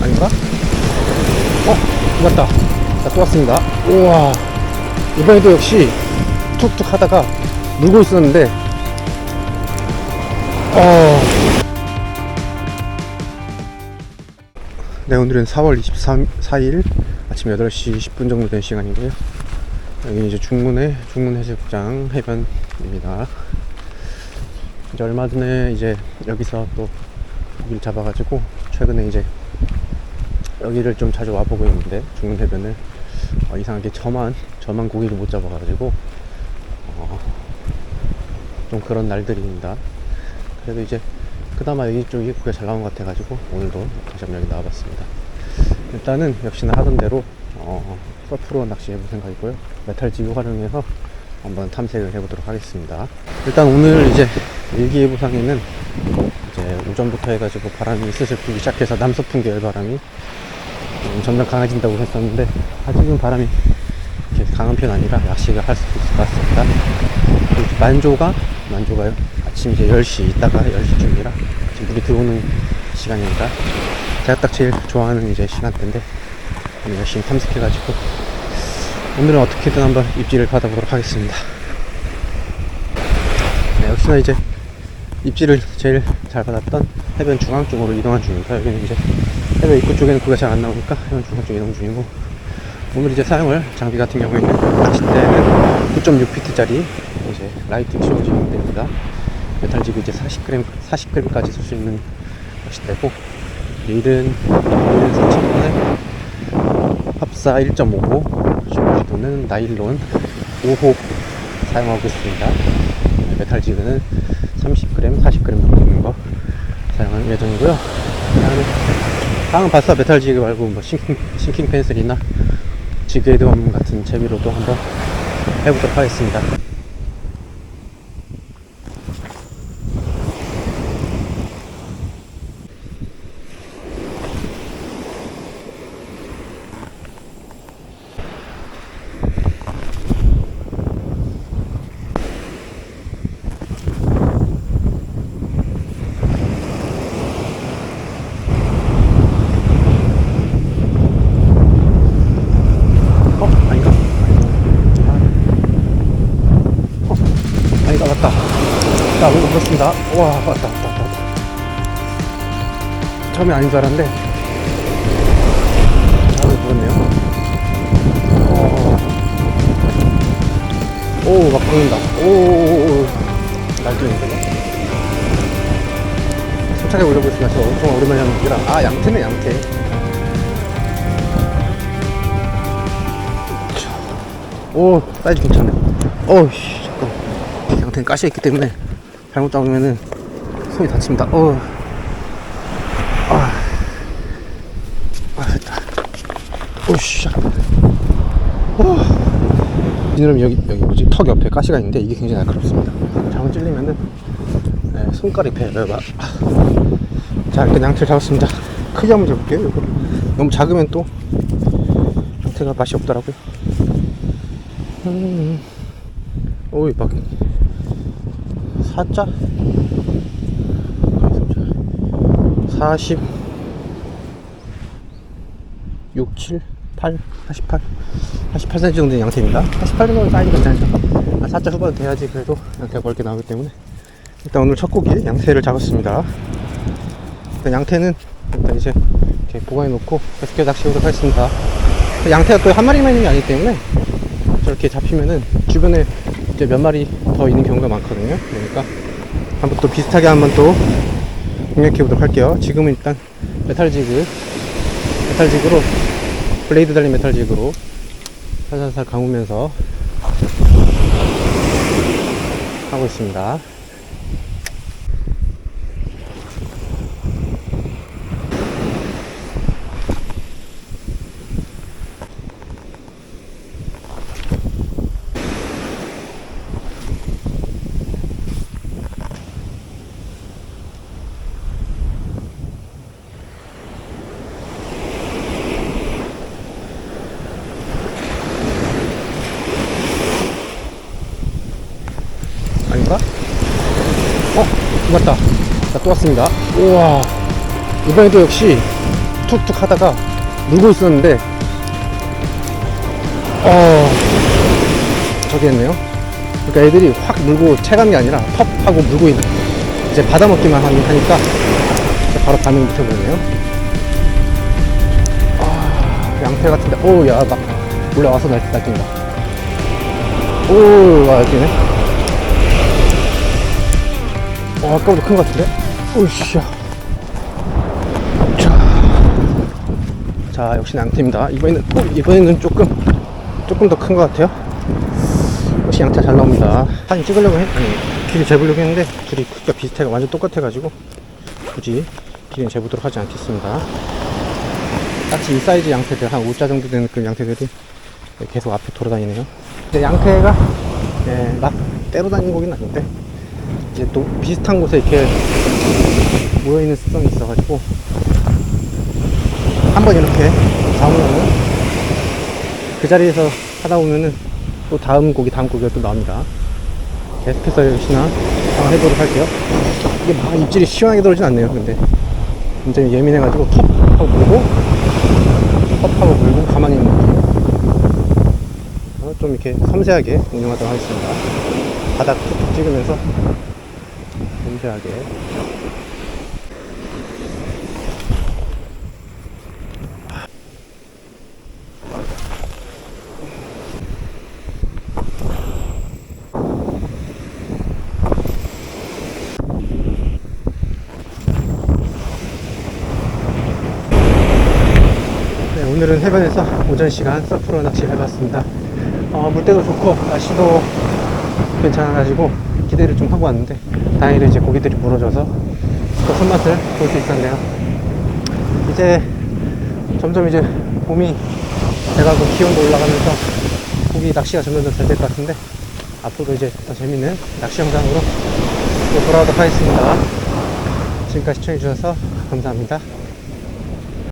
아닌가? 어? 맞다. 자, 또 왔습니다. 우와. 이번에도 역시 툭툭 하다가 물고 있었는데, 어. 네, 오늘은 4월 24일 아침 8시 10분 정도 된 시간이고요. 여기 이제 중문의 중문 해수욕장 해변입니다. 이제 얼마 전에 이제 여기서 또 고기를 잡아가지고 최근에 이제 여기를 좀 자주 와보고 있는데 중문 해변을 어, 이상하게 저만 저만 고기를 못 잡아가지고 어, 좀 그런 날들입니다. 그래도 이제 그나마 여기 쪽이 고기가 잘 나온 것 같아가지고 오늘도 다시 한번 여기 나와봤습니다. 일단은 역시나 하던 대로 어, 서프로 낚시해볼 생각이고요. 메탈지구 활용해서 한번 탐색을 해보도록 하겠습니다. 일단 오늘 이제 일기예보상에는 오전부터 해가지고 바람이 슬슬 불기 시작해서 남서풍 계열 바람이 음, 점점 강해진다고 했었는데 아직은 바람이 이렇게 강한 편 아니라 낚시가 할 수도 있을 것 같습니다. 만조가 만조가요. 아침 이제 10시 있다가 10시쯤이라 지금 물이 들어오는 시간입니다. 제가 딱 제일 좋아하는 이제 시간대인데 열심히 탐색해가지고 오늘은 어떻게든 한번 입질을 받아보도록 하겠습니다. 네, 역시나 이제 입질을 제일 잘 받았던 해변 중앙 쪽으로 이동한 중입니다. 여기는 이제 해변 입구 쪽에는 고기가 잘 안 나오니까 해변 중앙 쪽 이동 중이고 오늘 이제 사용할 장비 같은 경우에는 낚싯대는 9.6피트짜리 이제 라이트 치용 제공됩니다. 메탈지구 이제 40g 40g까지 쓸 수 있는 낚싯대고 릴은 3,000원에 합사 1.5호 주문지도는 나일론 5호 사용하고 있습니다. 메탈지그는 30g, 40g 정도 있는 거 사용할 예정이고요. 다음에 다음 바사 메탈 지그 말고 뭐 싱킹, 싱킹 펜슬이나 지그헤드홈 같은 재미로도 한번 해보도록 하겠습니다. 어? 아닌가? 어? 아니다 맞다 자 물고 불었습니다. 와 왔다 왔다 왔다. 처음에 아닌 줄 알았는데. 처음에 불었네요. 오막 보인다. 오오오오. 날뛰는데 숨차게 올려보겠습니다. 저 엄청 오랜만에 하는 기라. 아 양태네 양태. 오 사이즈 괜찮네. 어우씨 잠깐. 양태는 가시있기 때문에 잘못 잡으면은 손이 다칩니다 어. 아. 아 됐다 오씨 어. 지느러미 여기 여기 뭐지 턱 옆에 가시가 있는데 이게 굉장히 날카롭습니다 잘못 찔리면은 네, 손가락이 배려요 막. 자 일단 양태를 잡았습니다 크게 한번 잡을게요 이거 너무 작으면 또 형태가 맛이 없더라고요 음. 오이 막 사자 40 6, 7, 8, 88 88cm 정도 되는 양태입니다 88 정도 사이즈 괜찮죠? 아, 사자 후반 돼야지 그래도 양태가 넓게 나오기 때문에. 일단 오늘 첫 고기 양태를 잡았습니다. 일단 양태는 일단 이제 이렇게 보관해 놓고 계속해서 낚시하도록 하겠습니다. 양태가 또 한 마리만 있는 게 아니기 때문에 저렇게 잡히면은 주변에 이제 몇 마리 더 있는 경우가 많거든요. 그러니까 한번 또 비슷하게 한번 또 공략해 보도록 할게요. 지금은 일단 메탈지그, 메탈지그로 블레이드 달린 메탈지그로 살살살 감으면서 하고 있습니다. 아닌가? 어? 맞다. 자, 또 왔습니다. 우와. 이번에도 역시 툭툭툭 하다가 물고 있었는데 어 저기 했네요 그러니까 애들이 확 물고 게 아니라 텁 하고 물고 있는 이제 받아먹기만 하니- 하니까 바로 반응 붙여버리네요 아 양태 같은데 오야막 올라와서 날, 날뛴다 오 날뛰네 어 아까보다 큰 것 같은데? 오이씨 자, 자 역시 양태입니다. 이번에는 오, 이번에는 조금 조금 더 큰 것 같아요. 역시 양태 잘 나옵니다. 사진 찍으려고 했 아니 길이 재보려고 했는데 둘이 크기가 비슷해 완전 똑같아 가지고 굳이 길이는 재보도록 하지 않겠습니다. 딱히 이 사이즈 양태들 한 5자 정도 되는 그 양태들이 계속 앞에 돌아다니네요. 양태가 예, 막 때로 다니는 거긴 아닌데 이제 또 비슷한 곳에 이렇게 모여있는 습성이 있어가지고 한번 이렇게 잡으면은 그 자리에서 하다 보면은 또 다음 곡이 다음 곡이 또 나옵니다. 계속해서 역시나 한번 해보도록 할게요. 이게 막 입질이 시원하게 들어오진 않네요 근데. 굉장히 예민해가지고 톱 하고 물고 톱 하고 물고 가만히 있는 느낌. 어, 좀 이렇게 섬세하게 운영하도록 하겠습니다. 바닥 툭툭 찍으면서 섬세하게 네, 오늘은 해변에서 오전 시간 서프로 낚시를 해봤습니다. 어, 물때도 좋고 날씨도 괜찮아가지고 기대를 좀 하고 왔는데 다행히도 이제 고기들이 물어져서 또 손맛을 볼 수 있었네요. 이제 점점 이제 봄이 돼가고 기온도 올라가면서 고기 낚시가 점점 더 잘 될 것 같은데 앞으로 이제 더 재밌는 낚시 영상으로 또 돌아오도록 하겠습니다. 지금까지 시청해주셔서 감사합니다.